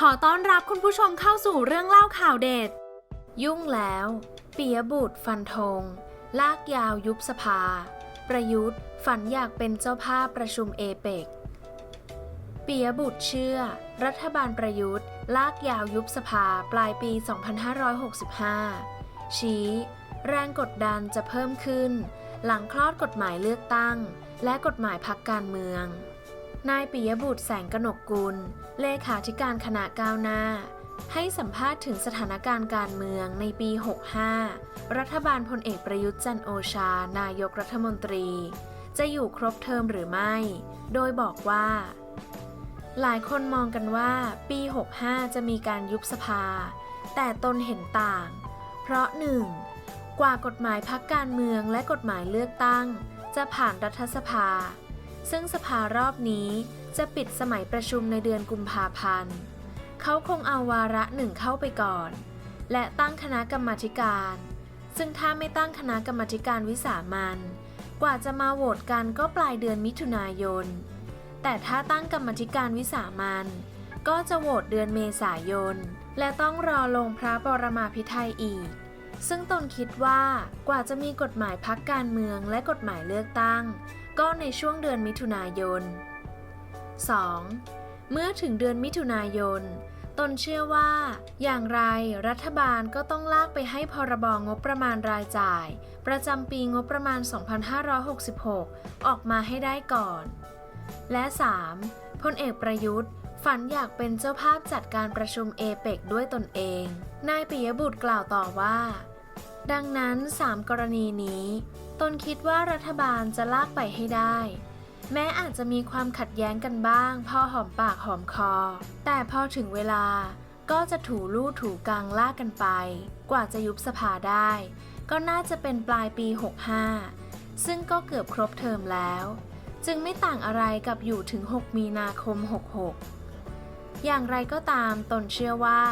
ขอต้อนรับคุณผู้ชมเข้าสู่เรื่องเล่าข่าวเด็ด ยุ่งแล้วปิยบุตรฟันธงลากยาวยุบสภา ประยุทธ์ฝันอยากเป็นเจ้าภาพประชุมเอเปกปิยบุตรเชื่อ รัฐบาลประยุทธ์ ลากยาวยุบสภาปลายปี 2565 ชี้ แรงกดดันจะเพิ่มขึ้น หลังคลอดกฎหมายเลือกตั้ง และกฎหมายพักการเมือง นายปิยบุตรแสงกนกกุล เลขาธิการคณะก้าวหน้า ให้สัมภาษณ์ถึงสถานการณ์การเมืองในปี 65 รัฐบาลพลเอกประยุทธ์จันโอชา นายกรัฐมนตรี จะอยู่ครบเทอมหรือไม่ โดยบอกว่า หลายคนมองกันว่าปี 65 จะมีการยุบสภา แต่ตนเห็นต่าง เพราะหนึ่งกว่ากฎหมายพักการเมืองและกฎหมายเลือกตั้ง จะผ่านรัฐสภา ซึ่งสภารอบนี้จะปิดสมัยประชุมในเดือนกุมภาพันธ์ เขาคงเอาวาระหนึ่งเข้าไปก่อน และตั้งคณะกรรมาการ ซึ่งถ้าไม่ตั้งคณะกรรมาการวิสามันกว่าจะมาโหวตกันก็ปลายเดือนมิถุนายน แต่ถ้าตั้งกรรมาธิการวิสามันก็จะโหวตเดือนเมษายน และต้องรอลงพระปรมาภิไธยอีก ซึ่งตนคิดว่ากว่าจะมีกฎหมายพักการเมืองและกฎหมายเลือกตั้ง ก็ในช่วงเดือนมิถุนายน 2. เมื่อถึงเดือนมิถุนายน ตนเชื่อว่า อย่างไรรัฐบาลก็ต้องลากไปให้พรบงบประมาณรายจ่าย ประจำปีงบประมาณ 2566 ออกมาให้ได้ก่อน และ 3. พลเอกประยุทธ์ฝันอยากเป็นเจ้าภาพจัดการประชุมเอเปกด้วยตนเอง นายปิยบุตรกล่าวต่อว่า ดังนั้น 3 กรณีนี้ ตนคิดว่ารัฐบาลจะลากไปให้ได้ แม้อาจจะมีความขัดแย้งกันบ้าง พอหอมปากหอมคอ แต่พอถึงเวลาก็จะถูลู่ถูกลางลากกันไป กว่าจะยุบสภาได้ ก็น่าจะเป็นปลายปี 65 ซึ่งก็เกือบครบเทอมแล้ว จึงไม่ต่างอะไรกับอยู่ถึง 6 มีนาคม 66 อย่างไรก็ตามตนเชื่อว่า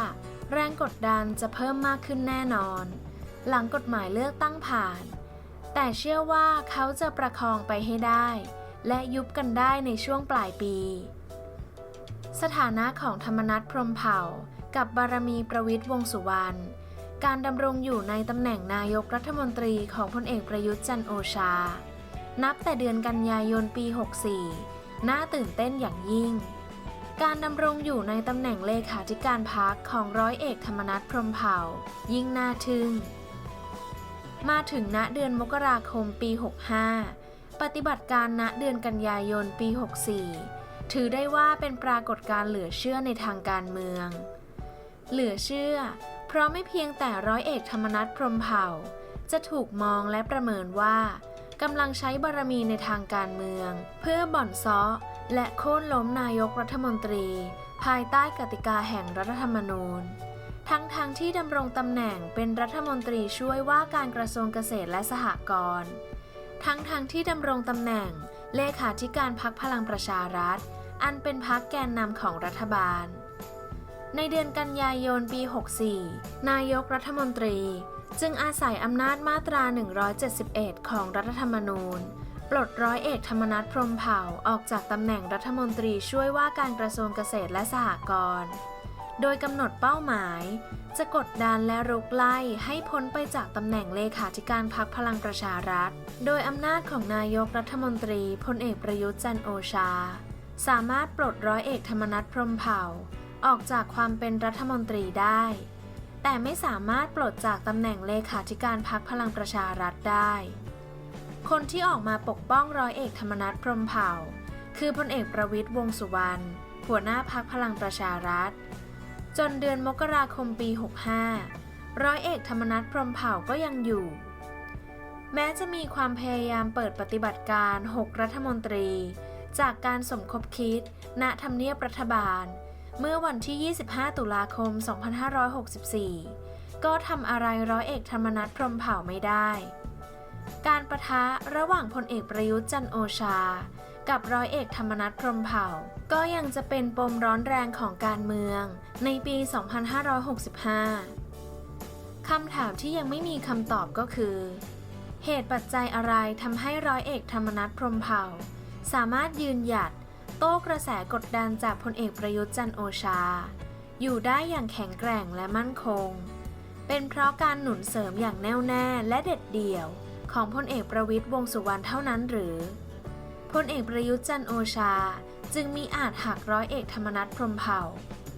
แรงกดดันจะเพิ่มมากขึ้นแน่นอน หลังกฎหมายเลือกตั้งผ่าน แต่เชื่อว่าเขาจะประคองไปให้ได้ และยุบกันได้ในช่วงปลายปี สถานะของธรรมนัฐพรหมเผ่า กับบารมีประวิทย์วงสุวรรณการดำรงอยู่ในตำแหน่งนายกรัฐมนตรีของพลเอกประยุทธ์จันโอชา นับแต่เดือนกันยายนปี 64 น่าตื่นเต้นอย่างยิ่ง การดำรงอยู่ในตำแหน่งเลขาธิการพักของร้อยเอกธรรมนัฐพรหมเผ่า ยิ่งน่าทึ่ง มาถึงณเดือนมกราคมปี 65 ปฏิบัติการณเดือนกันยายนปี 64 ถือได้ว่าเป็นปรากฏการเหลือเชื่อในทางการเมือง เหลือเชื่อ เพราะไม่เพียงแต่ร้อยเอกธรรมนัฐพรมเผ่า จะถูกมองและประเมินว่ากำลังใช้บารมีในทางการเมือง เพื่อบ่อนซ้อและโค่นล้มนายกรัฐมนตรี ภายใต้กติกาแห่งรัฐธรรมนูญ ทั้งทางที่ดำรงตำแหน่งเป็นรัฐมนตรีช่วยว่าการกระทรวงเกษตรและสหกรณ์ ทั้งทางที่ดำรงตำแหน่ง เลขาธิการพักพลังประชารัฐ อันเป็นพักแกนนำของรัฐบาล ในเดือนกันยายนปี 64 นายกรัฐมนตรี จึงอาศัยอำนาจมาตรา 171 ของรัฐธรรมนูญ ปลดร้อยเอกธรรมนัฐพรมเผ่าออกจากตำแหน่งรัฐมนตรีช่วยว่าการกระทรวงเกษตรและสหกรณ์ โดยกำหนดเป้าหมาย จะกดดันและรุกไล่ให้พ้นไปจากตำแหน่งเลขาธิการพักพลังประชารัฐ โดยอำนาจของนายกรัฐมนตรีพลเอกประยุทธ์จันโอชา สามารถปลดร้อยเอกธรรมนัฐพรมเผ่า ออกจากความเป็นรัฐมนตรีได้ แต่ไม่สามารถปลดจากตำแหน่งเลขาธิการพักพลังประชารัฐได้ คนที่ออกมาปกป้องร้อยเอกธรรมนัฐพรมเผ่า คือพลเอกประวิทย์วงสุวรรณหัวหน้าพักพลังประชารัฐ จนเดือนมกราคมปี 65 ร้อยเอกธรรมนัฐพรมเผ่าก็ยังอยู่ แม้จะมีความพยายามเปิดปฏิบัติการ 6 รัฐมนตรี จากการสมคบคิด ณทำเนียบรัฐบาล เมื่อวันที่ 25 ตุลาคม 2564 ก็ทำอะไรร้อยเอกธรรมนัฐพรมเผ่าไม่ได้ การประทะระหว่างพลเอกประยุทธ์จันโอชา กับร้อยเอกธรรมนัฐพรมเผ่า ก็ยังจะเป็นปมร้อนแรงของการเมือง ในปี 2565 คำถามที่ยังไม่มีคำตอบก็คือ เหตุปัจจัยอะไรทำให้ร้อยเอกธรรมนัฐพรมเผ่า สามารถยืนหยัด โต้กระแสกดดันจากพลเอกประยุทธ์จันโอชา อยู่ได้อย่างแข็งแกร่งและมั่นคง เป็นเพราะการหนุนเสริมอย่างแน่วแน่และเด็ดเดี่ยว ของพลเอกประวิตยวงสุวรรณเท่านั้นหรือ พลเอกประยุทธ์จันโอชา จึงมีอาจหักร้อยเอกธรรมนัฐพรมเผ่า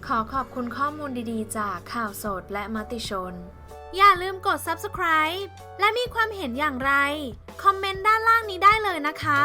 ขอขอบคุณข้อมูลดีๆ จากข่าวสดและมติชน อย่าลืมกด subscribe และมีความเห็นอย่างไร คอมเมนต์ด้านล่างนี้ได้เลยนะคะ